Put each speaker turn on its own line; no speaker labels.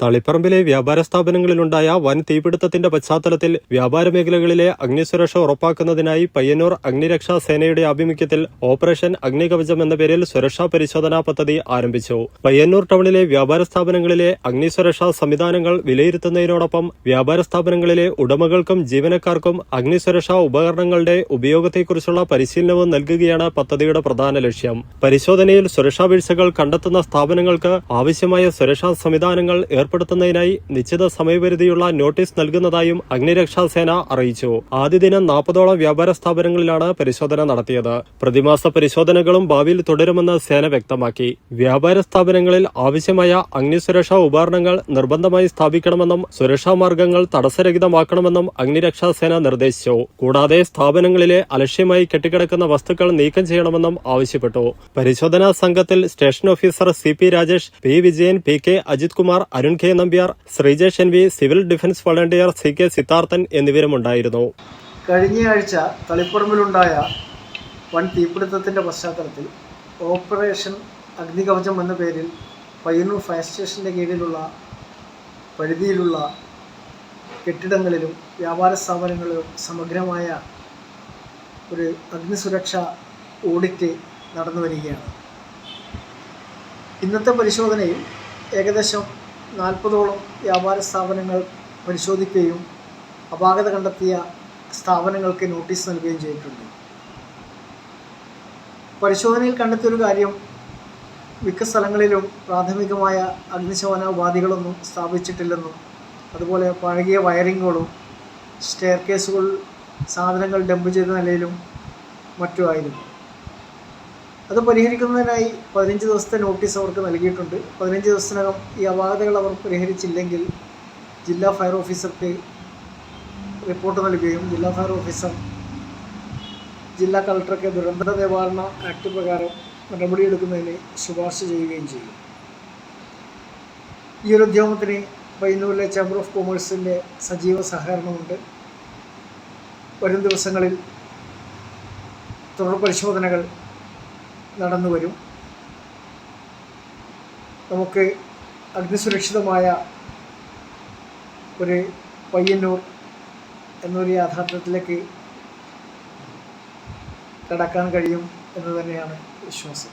തളിപ്പറമ്പിലെ വ്യാപാര സ്ഥാപനങ്ങളിലുണ്ടായ വൻ തീപിടുത്തത്തിന്റെ പശ്ചാത്തലത്തിൽ വ്യാപാര മേഖലകളിലെ അഗ്നിസുരക്ഷ ഉറപ്പാക്കുന്നതിനായി പയ്യന്നൂർ അഗ്നിരക്ഷാ സേനയുടെ ആഭിമുഖ്യത്തിൽ ഓപ്പറേഷൻ അഗ്നികവചം എന്ന പേരിൽ സുരക്ഷാ പരിശോധനാ പദ്ധതി ആരംഭിച്ചു. പയ്യന്നൂർ ടൗണിലെ വ്യാപാര സ്ഥാപനങ്ങളിലെ അഗ്നിസുരക്ഷാ സംവിധാനങ്ങൾ വിലയിരുത്തുന്നതിനോടൊപ്പം വ്യാപാര സ്ഥാപനങ്ങളിലെ ഉടമകൾക്കും ജീവനക്കാർക്കും അഗ്നിസുരക്ഷാ ഉപകരണങ്ങളുടെ ഉപയോഗത്തെക്കുറിച്ചുള്ള പരിശീലനവും നൽകുകയാണ് പദ്ധതിയുടെ പ്രധാന ലക്ഷ്യം. പരിശോധനയിൽ സുരക്ഷാ വീഴ്ചകൾ കണ്ടെത്തുന്ന സ്ഥാപനങ്ങൾക്ക് ആവശ്യമായ സുരക്ഷാ സംവിധാനങ്ങൾ ഏർപ്പെടുത്തുന്നതിനായി നിശ്ചിത സമയപരിധിയുള്ള നോട്ടീസ് നൽകുന്നതായും അഗ്നിരക്ഷാ സേന അറിയിച്ചു. ആദ്യ ദിനം നാൽപ്പതോളം വ്യാപാര സ്ഥാപനങ്ങളിലാണ് പരിശോധന നടത്തിയത്. പ്രതിമാസ പരിശോധനകളും ഭാവിയിൽ തുടരുമെന്ന് സേന വ്യക്തമാക്കി. വ്യാപാര സ്ഥാപനങ്ങളിൽ ആവശ്യമായ അഗ്നിസുരക്ഷാ ഉപകരണങ്ങൾ നിർബന്ധമായി സ്ഥാപിക്കണമെന്നും സുരക്ഷാ മാർഗങ്ങൾ തടസ്സരഹിതമാക്കണമെന്നും അഗ്നിരക്ഷാ സേന നിർദ്ദേശിച്ചു. കൂടാതെ സ്ഥാപനങ്ങളിലെ അലക്ഷ്യമായി കെട്ടിക്കിടക്കുന്ന വസ്തുക്കൾ നീക്കം ചെയ്യണമെന്നും ആവശ്യപ്പെട്ടു. പരിശോധനാ സംഘത്തിൽ station officer C P Rajesh P Vijayan P K Ajith Kumar Arun K Nambiar Sreejesh N V civil defence volunteer C K Siddharthan എന്നിവരുമുണ്ടായിരുന്നു.
കഴിഞ്ഞയാഴ്ച തളിപ്പറമ്പിലുണ്ടായ വൻ തീപിടുത്തത്തിന്റെ പശ്ചാത്തലത്തിൽ ഓപ്പറേഷൻ അഗ്നികവചം എന്ന പേരിൽ പയ്യന്നൂർ ഫയർ സ്റ്റേഷന്റെ കീഴിലുള്ള പരിധിയിലുള്ള കെട്ടിടങ്ങളിലും വ്യാപാര സ്ഥാപനങ്ങളിലും സമഗ്രമായ ഒരു അഗ്നിസുരക്ഷ ഓഡിറ്റ് നടന്നു വരികയാണ് ഇന്നത്തെ പരിശോധനയിൽ ഏകദേശം നാൽപ്പതോളം വ്യാപാര സ്ഥാപനങ്ങൾ പരിശോധിക്കുകയും അപാകത കണ്ടെത്തിയ സ്ഥാപനങ്ങൾക്ക് നോട്ടീസ് നൽകുകയും ചെയ്തിട്ടുണ്ട്. പരിശോധനയിൽ കണ്ടെത്തിയൊരു കാര്യം മിക്ക സ്ഥലങ്ങളിലും പ്രാഥമികമായ അഗ്നിശമന ഉപാധികളൊന്നും സ്ഥാപിച്ചിട്ടില്ലെന്നും അതുപോലെ പഴകിയ വയറിങ്ങുകളും സ്റ്റെയർ കേസുകൾ സാധനങ്ങൾ ഡംപ് ചെയ്ത നിലയിലും മറ്റുമായിരുന്നു അത് പരിഹരിക്കുന്നതിനായി പതിനഞ്ച് ദിവസത്തെ നോട്ടീസ് അവർക്ക് നൽകിയിട്ടുണ്ട്. പതിനഞ്ച് ദിവസത്തിനകം ഈ അപാകതകൾ അവർ പരിഹരിച്ചില്ലെങ്കിൽ ജില്ലാ ഫയർ ഓഫീസർക്ക് റിപ്പോർട്ട് നൽകുകയും ജില്ലാ ഫയർ ഓഫീസർ ജില്ലാ കളക്ടർക്ക് ദുരന്ത നിവാരണ ആക്ട് പ്രകാരം നടപടിയെടുക്കുന്നതിന് ശുപാർശ ചെയ്യുകയും ചെയ്യും. ഈ ഒരു ഉദ്യമത്തിന് പയ്യന്നൂരിലെ ചേംബർ ഓഫ് കൊമേഴ്സിന്റെ സജീവ സഹകരണമുണ്ട്. വരും ദിവസങ്ങളിൽ തുടർ പരിശോധനകൾ നടന്നു വരും നമുക്ക് അഗ്നിസുരക്ഷിതമായ ഒരു പയ്യന്നൂർ എന്നൊരു യാഥാർത്ഥ്യത്തിലേക്ക് കടക്കാൻ കഴിയും എന്ന് തന്നെയാണ് വിശ്വാസം.